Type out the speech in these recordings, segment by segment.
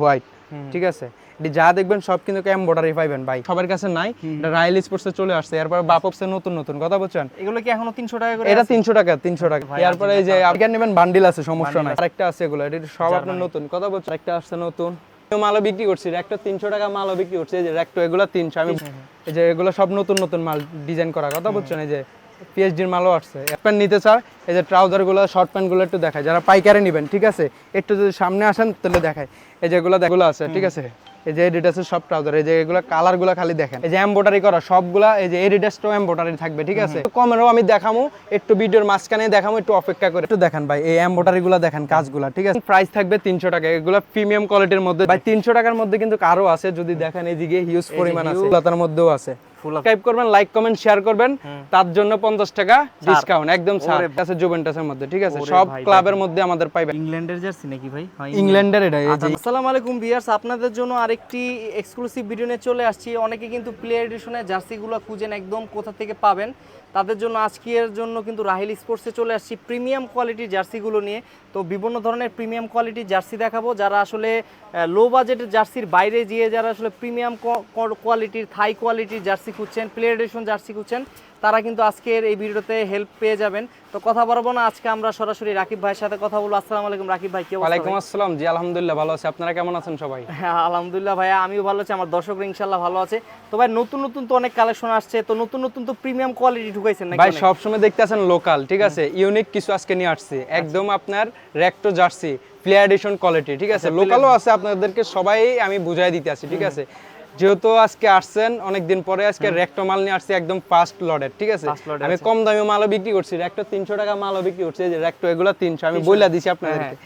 White ঠিক আছে? এটি যা দেখবেন সব কিন্তু এমব্রয়ডারি পাইবেন ভাই। সবার কাছে নাই এটা রায়েল স্পোর্টসে চলে আসছে এরপর বাপপসে নতুন নতুন কথা বলছেন এগুলো কি এখনও তিনশো টাকা করে এটা আছে? তিনশো টাকা তিনশো টাকা। ভাই, এরপরে এই যে আপনি নেবেন বান্ডিল আছে সমস্যা নাই। আরেকটা আছে এগুলো এটা সব আপনার নতুন কথা বলছেন একটা আসছে নতুন। মালও বিক্রি করছি একটা তিনশো টাকা মালও বিক্রি করছি এই যে একটা এগুলো তিনশো আমি এই যে এগুলো সব নতুন নতুন মাল ডিজাইন করা কথা বলছেন এই যে পিএইচডির মালও আসছে। প্যান্ট নিতে চার এই যে ট্রাউজারগুলো শর্ট প্যান্টগুলো একটু দেখায় যারা পাইকারে নেবেন ঠিক আছে? একটু যদি সামনে আসেন তাহলে দেখায় এই যেগুলো এগুলো আছে ঠিক আছে? এই যে এডিডাসের সব ট্রাউজার এই যে এগুলো কালারগুলো খালি দেখেন। এই যে এমব্রয়ডারি করা সবগুলা এই যে এডিডাসটাও এমব্রয়ডারি থাকবে ঠিক আছে? কমেরও আমি দেখামো একটু ভিডিওর মাঝখানে দেখামো একটু অপেক্ষা করে। একটু দেখেন ভাই এই এমব্রয়ডারি গুলো দেখেন কাজগুলা ঠিক আছে? প্রাইস থাকবে তিনশো টাকা এগুলো প্রিমিয়াম কোয়ালিটির মধ্যে ভাই তিনশো টাকার মধ্যে কিন্তু কারও আছে যদি দেখেন এইদিকে হিউজ পরিমাণ আছে। তার মধ্যেও আছে। সাবস্ক্রাইব করবেন লাইক কমেন্ট শেয়ার করবেন। তার জন্য পঞ্চাশ টাকা ডিসকাউন্ট একদম স্যার। আছে জুভেন্টাসের মধ্যে ঠিক আছে? সব ক্লাবের মধ্যে আমাদের পাইবেন ইংল্যান্ডের জার্সি নাকি ভাই? ইংল্যান্ডের এটা আচ্ছা, আসসালামু আলাইকুম ভিউয়ার্স আপনাদের জন্য আরেকটি এক্সক্লুসিভ ভিডিও নিয়ে চলে আসছি। অনেকে কিন্তু প্লেয়ার এডিশনের জার্সিগুলো খুঁজেন একদম কোথা থেকে পাবেন। তাদের জন্য আজকের জন্য কিন্তু রাহিল স্পোর্টসে চলে আসছি প্রিমিয়াম কোয়ালিটির জার্সিগুলো নিয়ে। তো বিভিন্ন ধরনের প্রিমিয়াম কোয়ালিটির জার্সি দেখাবো, যারা আসলে লো বাজেটের জার্সির বাইরে গিয়ে যারা আসলে প্রিমিয়াম কোয়ালিটির থাই কোয়ালিটির জার্সি খুঁজছেন প্লেয়ারেশন জার্সি খুঁজছেন তারা কিন্তু আজকের এই ভিডিওতে হেল্প পেয়ে যাবেন। তো কথা বলব না আজকে আমরা সরাসরি রাকিব ভাইয়ের সাথে কথা বলব। আসসালামু আলাইকুম রাকিব ভাই কি ওয়ালাইকুম আসসালাম। জি আলহামদুলিল্লাহ ভালো আছি। আপনারা কেমন আছেন সবাই? হ্যাঁ আলহামদুলিল্লাহ ভাইয়া আমিও ভালো আছি আমার দর্শকরা ইনশাল্লাহ ভালো আছে। তো ভাই নতুন নতুন তো অনেক কালেকশন আসছে তো নতুন নতুন তো প্রিমিয়াম কোয়ালিটি ঢুকাইছেন নাকি ভাই? সবসময় দেখতে আছেন লোকাল ঠিক আছে? ইউনিক কিছু আজকে নিয়ে আসছে। একদম আপনার রেক্টো জার্সি প্লেয়ার এডিশন কোয়ালিটি ঠিক আছে? লোকালও আছে আপনাদেরকে সবাই আমি বুঝাই দিতে আছি ঠিক আছে? যেহেতু আজকে আসছেন অনেকদিন পরে আজকে রেক্টো মাল নিয়ে আসছি একদম ফার্স্ট লডের ঠিক আছে? আমি কম দামে মালও বিক্রি করছি রেক্টো তিনশো টাকা মালও বিক্রি করছি এই যে রেক্টো এগুলো তিনশো আমি বইলা দিছি আপনাদেরকে।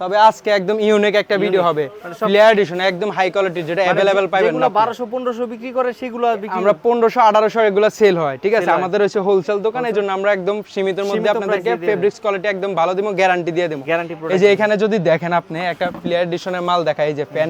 তবে আজকে একদম ইউনিক একটা ভিডিও হবে। প্লেয়ার এডিশন একদম হাই কোয়ালিটির যেটা পাইবেন যেগুলো না আপনারা। বারোশো পনেরোশো বিক্রি করে সেগুলো বিক্রি আমরা পনেরোশো আঠারোশো এগুলো সেল হয় ঠিক আছে? আমাদের হচ্ছে হোলসেল দোকান এই জন্য আমরা একদম সীমিতের মধ্যে আপনাদেরকে ফেব্রিক্স কোয়ালিটি একদম ভালো দিব গ্যারান্টি দিয়ে দেবো। গ্যারান্টি এই যে এখানে যদি দেখেন আপনি একটা প্লেয়ার এডিশনের মাল দেখায় এই যে প্যান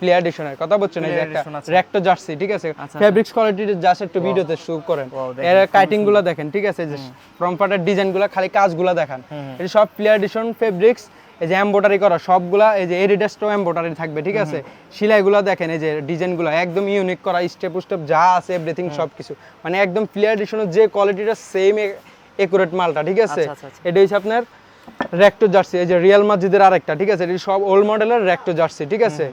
প্লেয়ার এডিশনের কথা বলছেন এই যে একটা রেক্টো জার্সি ঠিক আছে? ফেব্রিক্স কোয়ালিটির জাস্ট একটু ভিডিওতে শো করেন। এর কাটিংগুলো দেখেন ঠিক আছে? যে ফ্রম পার্টের ডিজাইনগুলো খালি কাজগুলো দেখান। এই সব প্লেয়ার এডিশন ফেব্রিক্স এই যে এমব্রয়ডারি করা সবগুলা এই যে এরিডাস্টো এমব্রয়ডারি থাকবে ঠিক আছে? সেলাইগুলো দেখেন এই যে ডিজাইনগুলো একদম ইউনিক করা স্টেপ স্টেপ যা আছে এভরিথিং সবকিছু। মানে একদম প্লেয়ার এডিশনের যে কোয়ালিটিটা সেম একুরেট মালটা ঠিক আছে? আচ্ছা, আচ্ছা, আচ্ছা। এটা হচ্ছে আপনার রেক্টো জার্সি এই যে রিয়াল মাজিদের আরেকটা ঠিক আছে? এটি সব ওল্ড মডেলের রেক্টো জার্সি ঠিক আছে?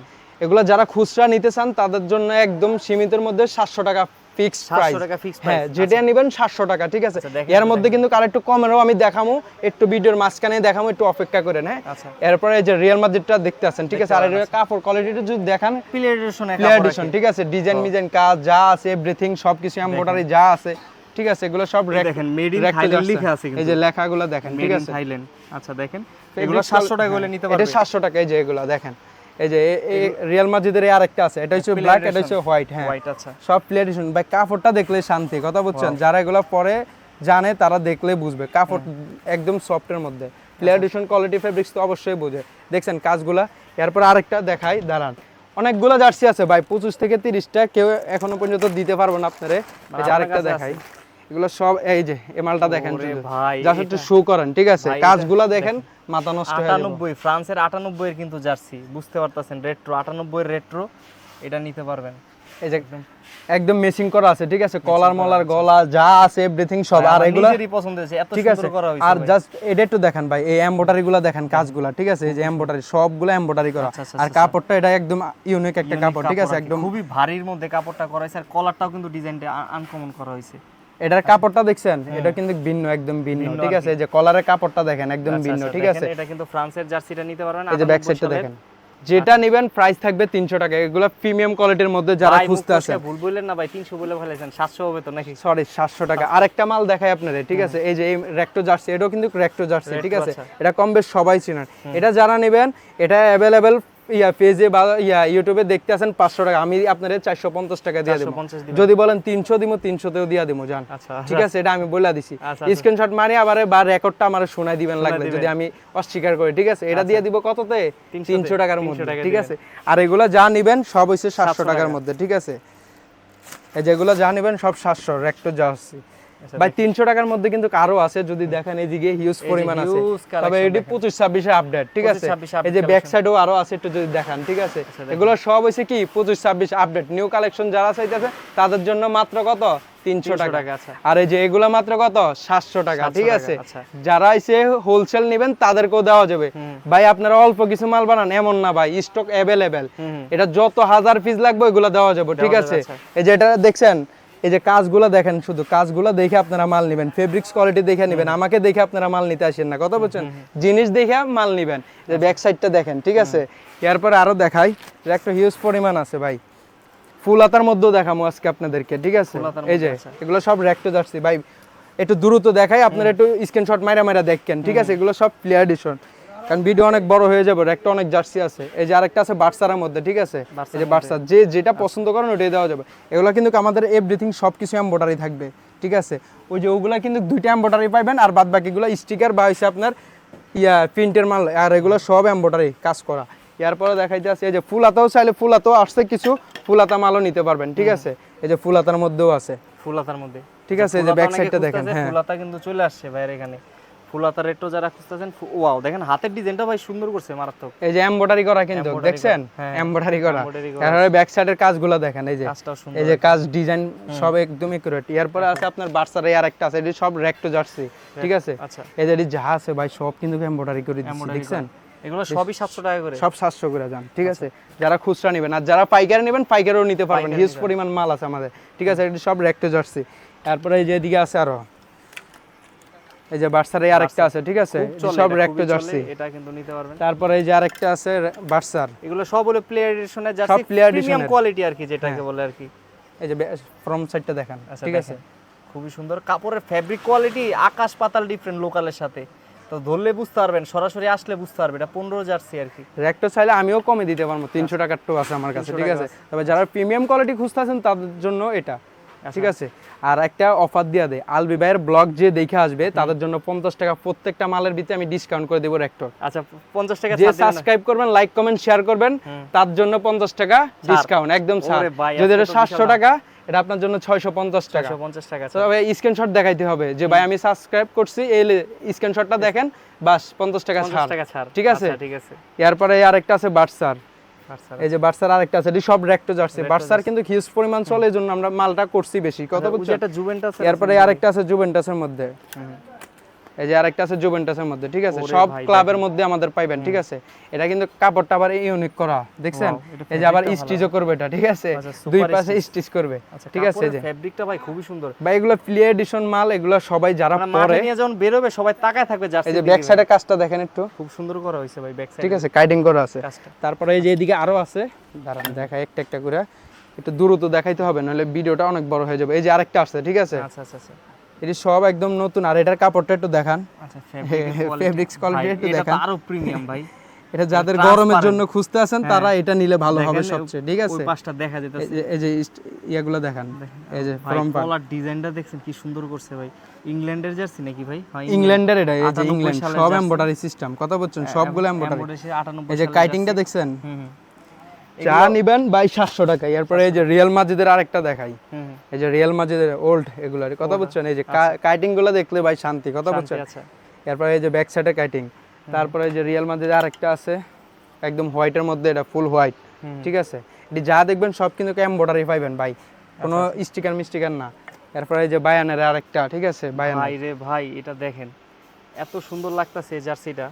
এগুলো যারা খুচরা নিতে চান তাদের জন্য একদম সীমিতের মধ্যে সাতশো টাকা ফিক্সড প্রাইস হ্যাঁ যেটা নেবেন সাতশো টাকা ঠিক আছে? আচ্ছা, এর মধ্যে কিন্তু আর একটু কমেরও আমি দেখামো একটু ভিডিওর মাঝখানে দেখামো একটু অপেক্ষা করেন হ্যাঁ? আচ্ছা। এরপরে যে রিয়াল মাজিদটা দেখতে আছেন ঠিক আছে? আর এর কাপড় কোয়ালিটিটা যদি দেখান এডিশন ঠিক আছে? ডিজাইন মিজাইন কাজ যা আছে এভরিথিং সবকিছু এমব্রয়ডারি যা আছে ঠিক আছে? এগুলো সব দেখেন, to Thailand যাচ্ছে। লেখা আছে এই যে লেখাগুলো দেখেন ঠিক আছে? থাইল্যান্ড আচ্ছা দেখেন। এগুলো সাতশো টাকা হলে নিতে এটা পারবে সাতশো টাকা এই যে এগুলো দেখেন। এই যে এই রিয়াল মাজিদের এই আরেকটা আছে এটা হচ্ছে ব্ল্যাক এটা হচ্ছে হোয়াইট হ্যাঁ। হোয়াইট আচ্ছা। সব প্লেয়ার এডিশন ভাই কাপড়টা দেখলে শান্তি কথা বলছেন যারা এগুলো পরে জানে তারা দেখলে বুঝবে। কাপড় একদম সফটের মধ্যে। প্লেয়ার এডিশন কোয়ালিটি ফেব্রিক্স তো অবশ্যই বুঝে। দেখছেন কাজগুলা? এরপর আরেকটা দেখাই দাঁড়ান। অনেকগুলো জার্সি আছে ভাই পঁচিশ থেকে তিরিশটা কেউ এখনও পর্যন্ত দিতে পারব না আপনারে। এই যে আরেকটা দেখাই। এগুলো সব এই যে এই মালটা দেখেন জাস্ট একটু শো করেন ঠিক আছে? কাজগুলা দেখেন। মাথা নষ্ট হয়ে যাবে। আটানব্বই ফ্রান্সের আটানব্বই এর কিন্তু জার্সি বুঝতে পারতেছেন রেট্রো আটানব্বই রেট্রো এটা নিতে পারবেন। এই যে একদম। মেসিং করা আছে ঠিক আছে? কলার মলার গলা যা আছে এভরিথিং সব। আর আমার এগুলা নিজেরই পছন্দ হয়েছে এত সুন্দর করা হয়েছে আর জাস্ট এটা একটু দেখেন ভাই এই দেখেন কাজগুলা ঠিক আছে? এই যে এমব্রয়ডারি সবগুলো এমব্রয়ডারি করা। আচ্ছা, আচ্ছা, আর কাপড়টা এটা একদম ইউনিক একটা কাপড় ঠিক আছে? আর একদম খুবই ভারীর মধ্যে কাপড়টা করা হয়েছে আর কলারটাও কিন্তু ডিজাইনটা আনকমন করা হয়েছে। এটার কাপড়টা দেখছেন? এটা কিন্তু ভিন্ন একদম ভিন্ন ঠিক আছে? এই যে কলারের কাপড়টা দেখেন একদম আচ্ছা, ভিন্ন আচ্ছা, ঠিক আছে? এটা কিন্তু ফ্রান্সের জার্সিটা নিতে পারবেন এই যে ব্যাক সাইডটা দেখেন। যেটা নেবেন প্রাইস থাকবে তিনশো টাকা। এগুলো প্রিমিয়াম কোয়ালিটির মধ্যে যারা খুঁজতে আছে ভুল বললেন না ভাই তিনশো বলে ফেলেছেন সাতশো হবে তো নাকি? সরি সাতশো টাকা। আরেকটা মাল দেখাই আপনাদের ঠিক আছে? এই যে এই রেক্টো জার্সি এটাও কিন্তু রেক্টো জার্সি ঠিক আছে? আচ্ছা। এটা কম বেশ সবাই চিনেন। এটা যারা নেবেন এটা অ্যাভেলেবেল ইয়া পেজে বা ইয়া ইউটিউবে দেখতে আছেন পাঁচশো টাকা আমি আপনাদের চারশো পঞ্চাশ টাকা দিয়ে দেবো। 450 দিবেন। যদি বলেন তিনশো দিব তিনশোতেও দিয়ে দেবো জান। আচ্ছা ঠিক আছে এটা আমি বলে দিছি। আচ্ছা, স্ক্রিনশট মারি আবার বা রেকর্ডটা আমার শোনাই দিবেন লাগলে যদি আমি অস্বীকার করি ঠিক আছে? এটা দিয়ে দিব কততে? তিনশো টাকার মধ্যে ঠিক আছে? আর এগুলো যা নিবেন সব হচ্ছে সাতশো টাকার মধ্যে ঠিক আছে? এই যেগুলো যা নেবেন সব সাতশো রেক্টো জার্সি ভাই তিনশো টাকার মধ্যে কিন্তু আরও আছে যদি দেখেন এইদিকে হিউজ পরিমাণ আছে। তবে এটি। পঁচিশ ছাব্বিশে আপডেট ঠিক আছে? এই যে ব্যাক সাইডেও আরও আছে একটু যদি দেখান ঠিক আছে? আচ্ছা, এগুলো সব হয়েছে কি পঁচিশ ছাব্বিশ আপডেট নিউ কালেকশন যারা চাইতেছে তাদের জন্য মাত্র কত? তিনশো টাকা। আচ্ছা। আর এই যে এগুলো মাত্র কত? সাতশো টাকা ঠিক আছে? আচ্ছা। যারা এসে হোলসেল নেবেন তাদেরকেও দেওয়া যাবে। ভাই আপনারা অল্প কিছু মাল বানান এমন না ভাই স্টক অ্যাভেলেবেল এটা যত হাজার পিস লাগবে ওইগুলো দেওয়া যাবে ঠিক আছে? আচ্ছা। এই যে এটা দেখছেন এই যে কাজগুলো দেখেন শুধু কাজগুলো দেখে আপনারা মাল নেবেন ফেব্রিক্স কোয়ালিটি দেখে নেবেন আমাকে দেখে আপনারা মাল নিতে আসেন না কথা বলছেন? জিনিস দেখে মাল নেবেন যে ব্যাক সাইডটা দেখেন ঠিক আছে? এরপরে আরও দেখাই যে একটা হিউজ পরিমাণ আছে ভাই। ফুল হাতার মধ্যেও দেখাবো আজকে আপনাদেরকে ঠিক আছে? এই যে। এগুলো সব র্যাক্টো জার্সি। ভাই একটু দ্রুত দেখাই আপনারা একটু স্ক্রিনশট মাইরা মাইরা দেখেন ঠিক আছে? এগুলো সব প্লেয়ার এডিশন কারণ ভিডিও অনেক বড় হয়ে যাবে একটা অনেক জার্সি আছে। এই যে আরেকটা আছে বার্সারের মধ্যে ঠিক আছে? এই যে বার্সার যে যেটা পছন্দ করেন ওটাই দেওয়া যাবে। এগুলো কিন্তু আমাদের এভরিথিং সব কিছু এম্বয়ডারি থাকবে ঠিক আছে? ওই যে ওগুলা কিন্তু দুইটা এম্বয়ডারি পাইবেন আর বাদ বাকিগুলো স্টিকার বা হচ্ছে আপনার ইয়া প্রিন্টের মাল আর এগুলো সব এম্বয়ডারি কাজ করা। এরপরে দেখাইতে আছে এই যে ফুল হাতাও চাইলে ফুল হাতাও আসছে কিছু ফুল হাতা মালও নিতে পারবেন ঠিক আছে? এই যে ফুল হাতার মধ্যেও আছে। ফুলাতার মধ্যে। ঠিক আছে, এই যে ব্যাক side টা দেখেন, হ্যাঁ। ফুলাতা কিন্তু চলে আসছে ভাইয়ের এখানে। রেটও যারা খুঁজতেছেন ওয়াও দেখেন হাতের ডিজাইনটা ভাই সুন্দর করছে মারাত্মক। এই যে এমব্রয়ডারি করা কিন্তু দেখছেন। এমব্রয়ডারি করা। তারপরে ব্যাক সাইডের কাজগুলো দেখেন এই যে। এই যে কাজ ডিজাইন সব একদম একুরেট এরপরে আছে আপনার বার্সার আরেকটা আছে এটি সব রেক্টো জার্সি ঠিক আছে? আচ্ছা। এই যে যা আছে ভাই সব কিন্তু এমব্রয়ডারি করে দিচ্ছি দেখছেন? এগুলো সবই সাতশো টাকা করে। সব সাতশো করে যান ঠিক আছে? যারা খুচরা নেবেন আর যারা পাইকারি নেবেন পাইকারিও নিতে পারবেন। হিউজ পরিমাণ মাল আছে আমাদের ঠিক আছে? এটি সব রেক্টো জার্সি তারপরে এই যে এদিকে আছে আরও। এই যে বার্সার এই আরেকটা আছে ঠিক আছে? সব রেক্টো জার্সি। এটা কিন্তু নিতে পারবেন। তারপরে এই যে আরেকটা আছে বার্সার। এগুলো সব হলো প্লেয়ার এডিশনের জার্সি প্রিমিয়াম edition-এর। কোয়ালিটি আর কি যেটাকে বলে আর কি। এই যে ফ্রম সাইডটা দেখেন আচ্ছা, ঠিক আছে? খুবই সুন্দর। কাপড়ের ফ্যাব্রিক কোয়ালিটি আকাশ পাতাল ডিফারেন্ট লোকালের সাথে। তো ধরলে বুঝতে পারবেন সরাসরি আসলে বুঝতে পারবে। এটা পনেরো জার্সি আর কি। র্যাকটা চাইলে আমিও কমে দিতে পারব তিনশো টাকার টো আছে আমার কাছে ঠিক আছে? তবে যারা প্রিমিয়াম কোয়ালিটি খুঁজতেছেন তাদের জন্য এটা। ঠিক আছে? আর একটা অফার দিয়ে দেয় আলবি ভাইয়ের ব্লগ যে দেখে আসবে তাদের জন্য পঞ্চাশ টাকা প্রত্যেকটা মালের ভিতরে আমি ডিসকাউন্ট করে দেবো র্যাকটর আচ্ছা পঞ্চাশ টাকা যে? সাবস্ক্রাইব করবেন লাইক কমেন্ট শেয়ার করবেন তার জন্য পঞ্চাশ টাকা ডিসকাউন্ট একদম ছাড়। যদি এটা সাতশো টাকা এটা আপনার জন্য ছয়শো পঞ্চাশ টাকা। 150 টাকা তবে স্ক্রিনশট দেখাইতে হবে যে ভাই আমি সাবস্ক্রাইব করছি এই স্ক্রিনশটটা দেখেন বাস পঞ্চাশ টাকা 50 ছাড়। ঠিক আছে? আচ্ছা, ঠিক আছে। এরপরে আরেকটা আছে আচ্ছা এই যে বার্সার আরেকটা আছে এটি সব রেক্টো জার্সি। বার্সার কিন্তু হিউজ পরিমাণ চলে এই জন্য আমরা মালটা করছি বেশি। কত বুঝছি একটা জুভেন্টাস এরপরে আরেকটা আছে জুভেন্টাসের মধ্যে। এই যে আরেকটা আছে জুভেন্টাসের মধ্যে ঠিক আছে? সব ক্লাবের মধ্যে আমাদের পাইবেন ঠিক আছে? এটা কিন্তু কাপড়টা আবার ইউনিক করা দেখছেন? এই যে আবার স্টিচও করবে এটা ঠিক আছে? আচ্ছা, দুই পাশে স্টিচ করবে ঠিক আছে? যে। ফ্যাব্রিকটা ভাই খুবই সুন্দর। বা এগুলো প্লে এডিশন মাল এগুলো সবাই যারা পরে নিয়ে যখন বেরোবে সবাই তাকায় থাকবে জার্সি এই যে ব্যাক সাইডের কাজটা দেখেন একটু। খুব সুন্দর করা হয়েছে ভাই ব্যাক সাইড ঠিক আছে কাইটিং করা আছে। তারপরে এই যে এদিকে আরও আছে। দাঁড়ান দেখাই একটা একটা করে। একটু দ্রুত দেখাইতে হবে নাহলে ভিডিওটা অনেক বড় হয়ে যাবে। এই যে আরেকটা আছে ঠিক আছে? আচ্ছা আচ্ছা আচ্ছা। এটি সব একদম নতুন। আর এটার কাপড়টা একটু দেখান। আচ্ছা Fabrics quality একটু দেখান। আরও প্রিমিয়াম ভাই। এটা যাদের গরমের জন্য খুঁজতে আছেন তারা এটা নিলে ভালো হবে সবচেয়ে ঠিক ওই আছে? পাশটা দেখা যেতেছে। এই যে ইয়াগুলো দেখান। এই যে ফ্রম কলার ডিজাইনটা দেখছেন কি সুন্দর করছে ভাই। ইংল্যান্ডের জার্সি নাকি ভাই? হ্যাঁ, ইংল্যান্ডের এটা এই যে ইংল্যান্ড। সব jersey। এমব্রয়ডারি সিস্টেম কথা বলছেন? সবগুলো এমব্রয়ডারি এমব্রয়ডারি 98 এই যে কাইটিংটা দেখছেন? চা নিবেন বাই সাতশো টাকা। এরপরে এই যে রিয়েল মাজিদের আরেকটা দেখাই। এই যে রিয়েল মাজিদের ওল্ড এগুলো কথা বলছেন এই যে কাইটিংগুলো দেখলে ভাই শান্তি কথা বলছেন আচ্ছা এরপরে এই যে ব্যাক সাইডে কাইটিং তারপরে এই যে রিয়েল মাজিদের আরেকটা আছে। একদম হোয়াইটের মধ্যে এটা ফুল হোয়াইট ঠিক আছে? এটি যা দেখবেন সব কিন্তু এমব্রয়ডারি পাইবেন ভাই। কোনো আচ্ছা, স্টিকার মিস্টিকার না। এরপরে এই যে বায়ানের আরেকটা ঠিক আছে? বায়ান ভাই রে ভাই এটা দেখেন। এত সুন্দর লাগতাছে জার্সিটা।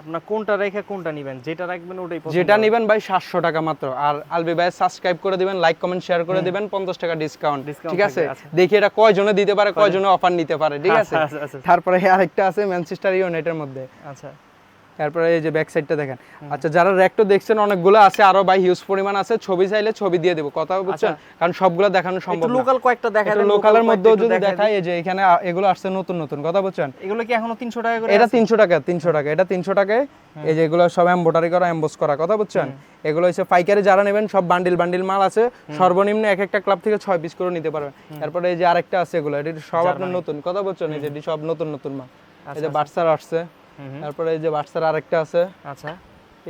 আপনার কোনটা রেখে কোনটা নেবেন? যেটা রাখবেন ওটাই পছন্দ যেটা নেবেন ভাই সাতশো টাকা মাত্র। আর আলবি ভাই সাবস্ক্রাইব করে দিবেন লাইক কমেন্ট শেয়ার করে দিবেন পঞ্চাশ টাকা ডিসকাউন্ট ঠিক আছে? আচ্ছা। দেখি এটা কয়জনে দিতে পারে কয়জনে? অফার নিতে পারে ঠিক আছে? আচ্ছা, আচ্ছা, আচ্ছা। তারপরে আরেকটা আছে ম্যানচেস্টার ইউনাইটের মধ্যে। আচ্ছা। তারপরে এই যে ব্যাক সাইডটা দেখেন। আচ্ছা যারা র্যাকটো দেখছেন অনেকগুলো আছে আরও ভাই হিউজ পরিমাণ আছে। ছবি চাইলে ছবি দিয়ে দেবো কথা বুঝছেন? কারণ সবগুলো দেখানো সম্ভব না। লোকাল কয়েকটা দেখা একটু লোকালের কয়েকটা যদি দেখাই এই যে এখানে এগুলো আসছে নতুন নতুন কথা বুঝছেন? এগুলো কি এখনও 300 টাকা করে এটা তিনশো টাকা তিনশো টাকা এটা তিনশো টাকায়। এই যে এগুলো সব এম্বোটারি করা এম্বোস করা কথা বুঝছেন? এগুলো হচ্ছে পাইকারি যারা নেবেন সব বান্ডিল বান্ডিল মাল আছে। সর্বনিম্ন এক একটা ক্লাব থেকে ছয় পিস করে নিতে পারবেন। তারপরে এই যে আরেকটা আছে এগুলো এটি সব আপনার নতুন কথা বলছেন এই যে সব নতুন নতুন মাল। এই যে বাটসার আসছে হুম হুম। তারপরে এই যে বাটসার আরেকটা আছে। আচ্ছা।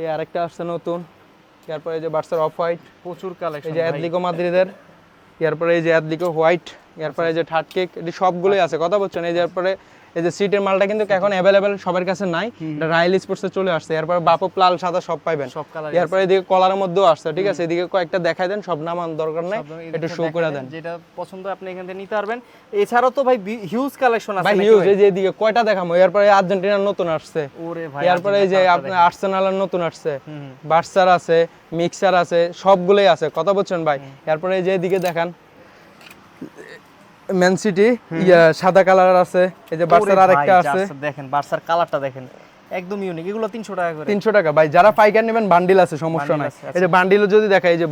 এই আরেকটা আসছে নতুন। তারপরে এই যে বাটসার অফ হোয়াইট। প্রচুর কালেকশন এই যে অ্যাডলিকো মাদ্রিদের। এরপরে এই যে অ্যাডলিকো হোয়াইট। এরপরে এই যে থার্ড কেক। এটি সবগুলোই আছে। কথা বলছেন? এই যে এরপরে এই যে সিটের মালটা কিন্তু এখন অ্যাভেলেবেল সবার কাছে নাই। এটা রাইল স্পোর্টসে চলে আসছে। এরপরে বাপপ লাল সাদা সব পাইবেন। সব কালার এরপরে এদিকে কলারের মধ্যেও আসছে ঠিক আছে? এদিকে কয়েকটা দেখাই দেন সব নামান দরকার নাই একটু শো করে দেন যেটা পছন্দ আপনি এখান থেকে নিতে পারবেন। এছাড়াও তো ভাই হিউজ কালেকশন আছে ভাই হিউজ এই যে এদিকে কয়টা দেখামো? এরপরে আর্জেন্টিনার নতুন আসছে। ওরে ভাই এরপরে এই যে আপনার আর্সেনালের নতুন আসছে। বার্সার আছে মিক্সার আছে সবগুলোই আছে। কথা বলছেন ভাই? এরপরে এই যে এদিকে দেখান ম্যান সিটি সাদা কালার আছে এই যে বার্সার আরেকটা আছে। দেখেন বার্সার কালারটা দেখেন একদম ইউনিক এগুলো 300 টাকা করে। তিনশো টাকা ভাই যারা পাইকার নেবেন বান্ডিল আছে সমস্যা নাই। এই যে বান্ডিল যদি দেখা এই যে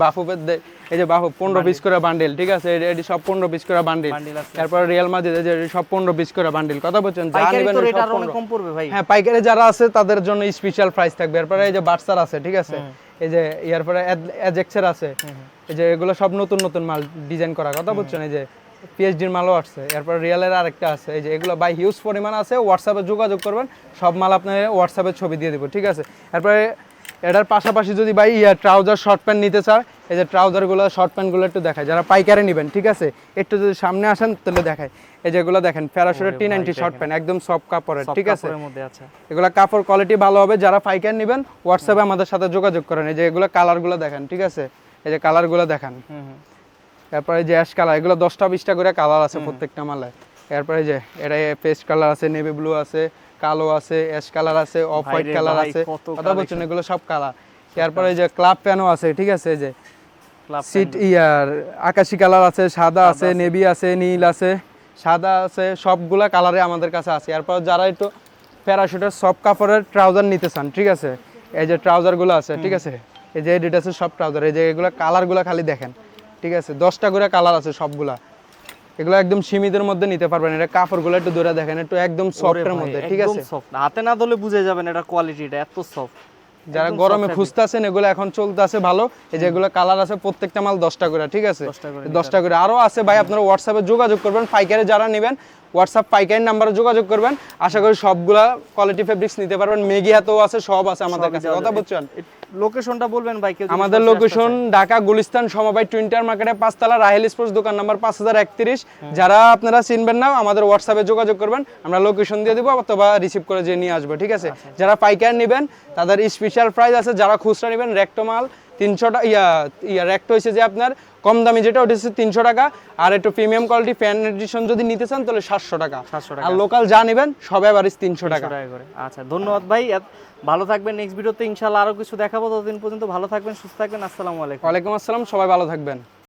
এই যে বাফু পিস করে বান্ডিল ঠিক আছে? এটি সব পিস করে বান্ডিল তারপর রিয়াল মাদ্রিদ যে সব পিস করে বান্ডিল কথা বলছেন যা নেবেন সব অনেক কম পড়বে ভাই। হ্যাঁ পাইকারি যারা আছে তাদের জন্য স্পেশাল প্রাইস থাকবে। এরপরে এই যে বার্সার আছে ঠিক আছে? এই যে ইয়ার পরে অ্যাজেক্সের আছে। এই যে এগুলো সব নতুন নতুন মাল ডিজাইন করা। কথা বলছেন এই যে পিএইচডির মালও আসছে। এরপর রিয়েলের আরেকটা আছে। এই যে এগুলো বাই হিউজ পরিমাণ আছে। হোয়াটসঅ্যাপে যোগাযোগ করবেন। সব মাল আপনার হোয়াটসঅ্যাপে ছবি দিয়ে দেবো ঠিক আছে? এরপরে এটার পাশাপাশি যদি ভাই ট্রাউজার শর্ট প্যান্ট নিতে চায় এই যে ট্রাউজারগুলো শর্ট প্যান্টগুলো একটু দেখায় যারা পাইকারে নেবেন ঠিক আছে? একটু যদি সামনে আসেন তাহলে দেখায় এই যেগুলো দেখেন প্যারাশুটের টি নাইনটি শর্ট প্যান্ট একদম সব কাপড়ের ঠিক আছে? এগুলো কাপড় কোয়ালিটি ভালো হবে। যারা পাইকার নেবেন হোয়াটসঅ্যাপে আমাদের সাথে যোগাযোগ করেন। এই যে এগুলো কালারগুলো দেখেন ঠিক আছে? এই যে কালারগুলো দেখান। এরপরে যে অ্যাশ কালার এগুলো দশটা বিশটা করে কালার আছে প্রত্যেকটা মালে এরপরে যে এটা পেস্ট কালার আছে নেভি ব্লু আছে কালো আছে অ্যাশ কালার আছে অফ হোয়াইট কালার আছে কথা বলছেন এগুলো সব কালার এরপরে যে ক্লাব প্যানও আছে ঠিক আছে যে সিট ইয়ার আকাশি কালার আছে সাদা আছে নেভি আছে নীল আছে সাদা আছে সবগুলা কালারে আমাদের কাছে আছে। এরপর যারা একটু প্যারাশুটের সব কাপড়ের ট্রাউজার নিতে চান ঠিক আছে এই যে ট্রাউজারগুলো আছে ঠিক আছে এই যে এডিট আছে সব ট্রাউজার এই যে এগুলো কালারগুলো খালি দেখেন। ঠিক আছে দশটা করে কালার আছে সবগুলা। এগুলো একদম সীমিতের মধ্যে নিতে পারবেন। এটা কাপড়গুলো একটু দূরে দেখেন একটু একদম সফটের মধ্যে ঠিক আছে? সফট হাতে না ধরলে বুঝে যাবেন এটা কোয়ালিটিটা এত সফট যারা গরমে খুঁজতেছেন এগুলো এখন চলতেছে ভালো। এই যে এগুলো কালার আছে প্রত্যেকটা মাল দশটা করে ঠিক আছে? 10টা করে দশটা করে। আরও আছে ভাই আপনারা হোয়াটসঅ্যাপে যোগাযোগ করবেন ফাইকারে যারা নেবেন হোয়াটসঅ্যাপ পাইকারি নাম্বারে যোগাযোগ করবেন। আশা করি সবগুলা কোয়ালিটি ফেব্রিক্স নিতে পারবেন। মেগি হাতেও আছে সব আছে আমাদের কাছে। কথা বলছেন লোকেশনটা বলবেন ভাই কেউ আমাদের লোকেশন ঢাকা গুলিস্তান সমবায় টুইন্টার মার্কেটে পাঁচতলা রাহেল স্পোর্টস দোকান নাম্বার পাঁচ হাজার একত্রিশ। যারা আপনারা চিনবেন না আমাদের হোয়াটসঅ্যাপে যোগাযোগ করবেন। আমরা লোকেশন দিয়ে দিব অথবা রিসিভ করে যে নিয়ে আসব ঠিক আছে? যারা পাইকার নেবেন তাদের স্পেশাল প্রাইস আছে। যারা খুচরা নেবেন রেক্টো মাল তিনশো টাকা ইয়া ইয়া রেক্টো হয়েছে যে আপনার কম দামি যেটা ওটা হচ্ছে তিনশো টাকা। আর একটু প্রিমিয়াম কোয়ালিটি ফ্যান এডিশন যদি নিতে চান তাহলে সাতশো টাকা। 700 টাকা। আর লোকাল যা নেবেন সবাই আবার তিনশো টাকা। করে। আচ্ছা ধন্যবাদ ভাই। ভালো থাকবেন। নেক্সট ভিডিওতে ইনশাল্লাহ আরও কিছু দেখাবো। ততদিন পর্যন্ত ভালো থাকবেন সুস্থ থাকবেন। আসসালামু আলাইকুম। ওয়ালাইকুম আসসালাম। সবাই ভালো থাকবেন।